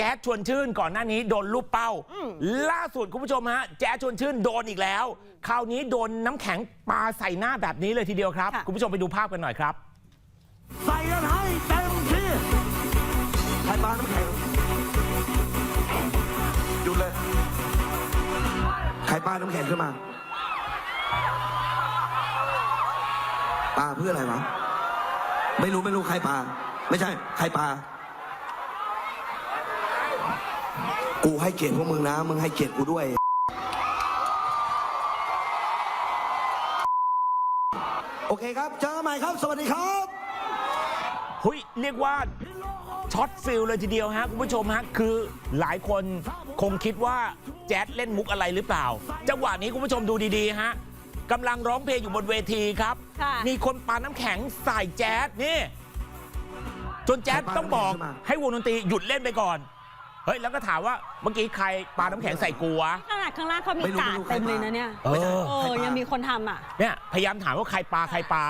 แจ๊ดชวนชื่นก่อนหน้านี้โดนลูกเป้า ล่าสุดคุณผู้ชมฮะแจ๊ดชวนชื่นโดนอีกแล้ว คราวนี้โดนน้ำแข็งปาใส่หน้าแบบนี้เลยทีเดียวครับค่ะคุณผู้ชมไปดูภาพกันหน่อยครับ ใส่กันให้เต็มที่ใครปาน้ำแข็งหยุดเลยใครปาน้ำแข็งขึ้นมาปาเพื่ออะไรวะไม่รู้ไม่รู้ใครปาไม่ใช่ ใครปา กูให้เกียรติพวกมึงนะ มึงให้เกียรติกูด้วย โอเคครับ เจอกันใหม่ครับ สวัสดีครับ หุยเรียกว่าช็อตฟิลเลยทีเดียวฮะคุณผู้ชมฮะคือหลายคนคงคิดว่าแจ๊ดเล่นมุกอะไรหรือเปล่า จังหวะนี้คุณผู้ชมดูดีๆฮะกำลังร้องเพลงอยู่บนเวทีครับ ค่ะ มีคนปาน้ำแข็งใส่แจ๊ดนี่ จนแจ๊ดต้องบอกให้วงดนตรีหยุดเล่นไปก่อน เฮ้ยแล้วก็ถามว่าเมื่อกี้ใครปาน้ำแข็งใส่กูวะ ขนาดข้างล่างเขามีไม่รู้กาดไม่รู้เต็มใครเลยมานะเนี่ยเออ เออยังมีคนทำอะ เนี่ยพยายามถามว่าใครปาใครปา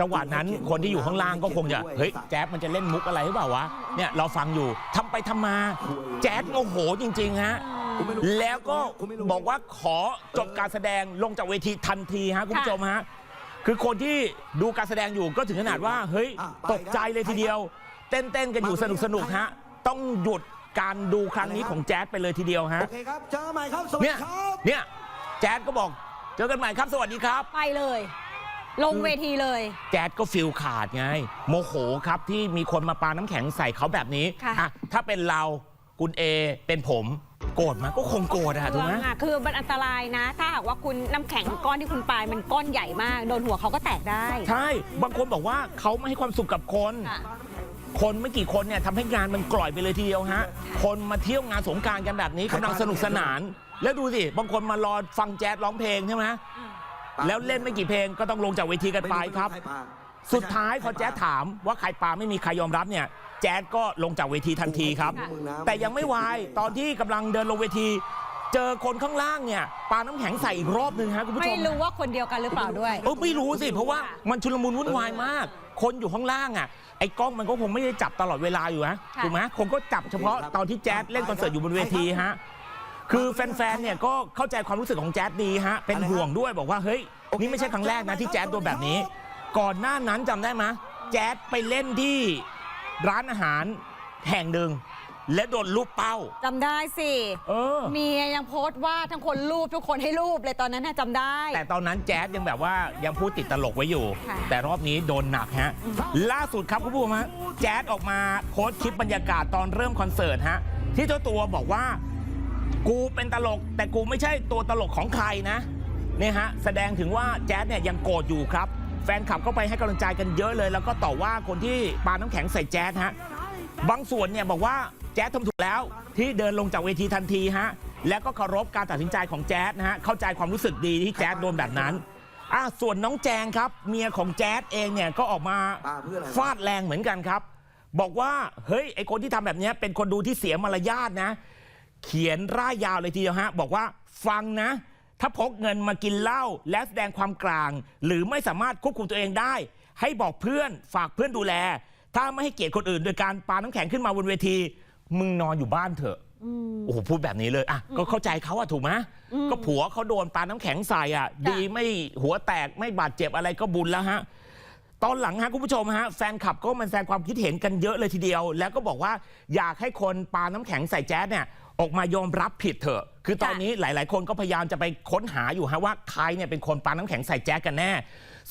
จังหวะนั้นคนที่อยู่ข้างล่างก็คงจะเฮ้ยแจ๊ดมันจะเล่นมุกอะไรหรือเปล่าวะเนี่ยเราฟังอยู่ทำไปทำมา แจ๊ดโมโหจริงๆฮะกูไม่รู้แล้วก็กูไม่รู้บอกว่าขอจบการแสดงลงจากเวทีทันทีฮะคุณผู้ชมฮะคือคนที่ดูการแสดงอยู่ก็ถึงขนาดว่าเฮ้ยอะตกใจเลยทีเดียว เต้นเต้นๆกันอยู่มาสนุกสนุกๆฮะต้องหยุด การดูครั้งนี้ของแจ๊ดไปเลยทีเดียวฮะ โอเคครับ เจอกันใหม่ครับ สวัสเนี่ดียครับ เนี่ย แจ๊ดก็บอก เจอกันใหม่ครับสวัสดีครับ ไปเลย ลงเวทีเลย แจ๊ดก็ฟิลขาดไง โมโหครับที่มีคนมาปาน้ำแข็งใส่เขาแบบนี้ค่ะ อะถ้าเป็นเราคุณเอเป็นผม โกรธไหมก็คงโกรธอะถูกไหมเรื่องอะคือมันอันตรายนะ ถ้าหากว่าคุณน้ำแข็งก้อนที่คุณปายมันก้อนใหญ่มาก โดนหัวเขาก็แตกได้ ใช่ บางคนบอกว่าเขาไม่ให้ความสุขกับคน ค่ะ คนไม่กี่คนเนี่ยทำให้งานมันกล่อยไปเลยทีเดียวฮะ คนมาเที่ยวงานสงกรารกันแบบนี้กำลังสนุกสนาน แล้วดูสิ บางคนมารอฟังแจ๊สร้องเพลงใช่ไหมแล้วเล่นไม่กี่เพลงก็ต้องลงจากเวทีกันไปครับม่ใคปาสุดท้ายพอแจ๊ดถามว่าใครปาไม่มีใครยอมรับเนี่ย แจ๊ดก็ลงจากเวทีทันทีครับมึงนะแต่ยังไม่วายตอนที่กำลังเดินลงเวที เจอคนข้างล่างเนี่ยปาน้ำแข็งใส่อีกรอบหนึ่งฮะคุณผู้ชไม่มรู้ว่าคนเดียวกันหรือเปล่าด้วย เออไม่รู้สิเพราะว่ามันชุลมุนวุ่นวายมาก คนอยู่ข้างล่างอะไอ้กล้องมันก็คงไม่ได้จับตลอดเวลาอยู่นะค่ะ ถูกไหมคงก็จับเฉพาะตอนที่แจ๊ดเล่นคอนเสิร์ตอยู่บนเวทีฮะคือแฟนๆเนี่ยก็เข้าใจความรู้สึกของแจ๊ดดีฮะเป็นห่วงด้วยบอกว่าเฮ้ยนี่ไม่ใช่ครั้งแรกนะที่แจ๊ดโดนแบบนี้ ก่อนหน้านั้นจำได้ไหมแจ๊ดไปเล่นที่ร้านอาหารแห่งหนึ่ง และโดนลูกเป้า จำได้สิ เออ เมียยังโพสต์ว่าทั้งคนรูปทุกคนให้รูปเลยตอนนั้นน่ะจำได้ แต่ตอนนั้นแจ๊ดยังแบบว่ายังพูดติดตลกไว้อยู่ ค่ะ แต่รอบนี้โดนหนักฮะ ล่าสุดครับคุณผู้ชมฮะแจ๊ดออกมาโพสต์คลิปบรรยากาศตอนเริ่มคอนเสิร์ตฮะ ที่เจ้าตัวบอกว่า กูเป็นตลก แต่กูไม่ใช่ตัวตลกของใครนะเนี่ยฮะ แสดงถึงว่าแจ๊ดเนี่ยยังโกรธอยู่ครับ แฟนคลับก็ไปให้กำลังใจกันเยอะเลย แล้วก็ต่อว่าคนที่ปาน้ำแข็งใส่แจ๊ดฮะ บางส่วนเนี่ยบอกว่า แจ๊ดทำถูกแล้วที่เดินลงจากเวทีทันทีฮะแล้วก็เคารพการตัดสินใจของแจ๊ดนะฮะเข้าใจความรู้สึกดีที่แจ๊ดโดนแบบนั้นอะส่วนน้องแจงครับ เมียของแจ๊ดเองเนี่ยก็ออกมาปาเพื่ออะไรวะฟาดแรงเหมือนกันครับ บอกว่าเฮ้ยไอคนที่ทำแบบเนี้ยเป็นคนดูที่เสียมารยาทนะ เขียนร่ายยาวเลยทีเดียวฮะบอกว่าฟังนะ ถ้าพกเงินมากินเหล้าและแสดงความกลาง หรือไม่สามารถควบคุมตัวเองได้ ให้บอกเพื่อนฝากเพื่อนดูแล ถ้าไม่ให้เกียรติคนอื่น โดยการปาน้ำแข็งขึ้นมาบนเวที มึงนอนอยู่บ้านเถอะโอ้โหพูดแบบนี้เลยอะก็เข้าใจเขาอะถูกไหมก็ผัวเขาโดนปาน้ำแข็งใส่อะดีไม่หัวแตกไม่บาดเจ็บอะไรก็บุญแล้วฮะตอนหลังฮะคุณผู้ชมฮะแฟนคลับก็มันแสดงความคิดเห็นกันเยอะเลยทีเดียว แล้วก็บอกว่าอยากให้คนปาน้ำแข็งใส่แจ๊สเนี่ยออกมายอมรับผิดเถอะ คือตอนนี้หลาย ๆ คนก็พยายามจะไปค้นหาอยู่ฮะว่าใครเนี่ยเป็นคนปาน้ำแข็งใส่แจ๊สกันแน่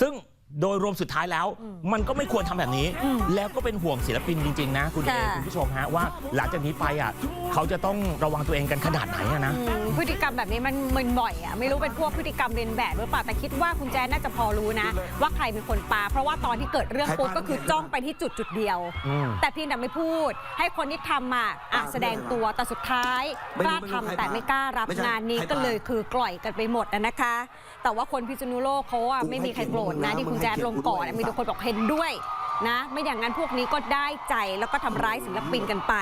ซึ่ง โดยรวมสุดท้ายแล้ว มันก็ไม่ควรทำแบบนี้ แล้วก็เป็นห่วงศิลปินจริง ๆ นะ คุณเอค่ะคุณผู้ชมฮะว่าหลังจากนี้ไปอะเขาจะต้องระวังตัวเองกันขนาดไหนอะนะอืมพฤติกรรมแบบนี้มันมันบ่อยอะไม่รู้เป็นพวกพฤติกรรมเรียนแบบหรือเปล่าแต่คิดว่าคุณแจนน่าจะพอรู้นะ ว่าใครเป็นคนปาเพราะว่าตอนที่เกิดเรื่องปุ๊บก็คือจ้องไปที่จุดจุดเดียวอืมแต่เพียงแต่ไม่พูด ให้คนที่ทำอะอะแสดงตัวแต่สุดท้ายไม่กรู้ล้าไม่รู้ทำใครแต่ปาไม่กล้ารับไม่ใช่งานนี้ใครปาก็เลยคือกล่อยกันไปหมดอะนะคะ แต่ว่าคนพิษณุโลกเขาอะไม่มีใครโกรธนะที่คุณแจนลงก่อนอะมีทุกคนบอกเห็นด้วยนะ ไม่อย่างนั้นพวกนี้ก็ได้ใจแล้วก็ทำร้ายศิลปินกันไป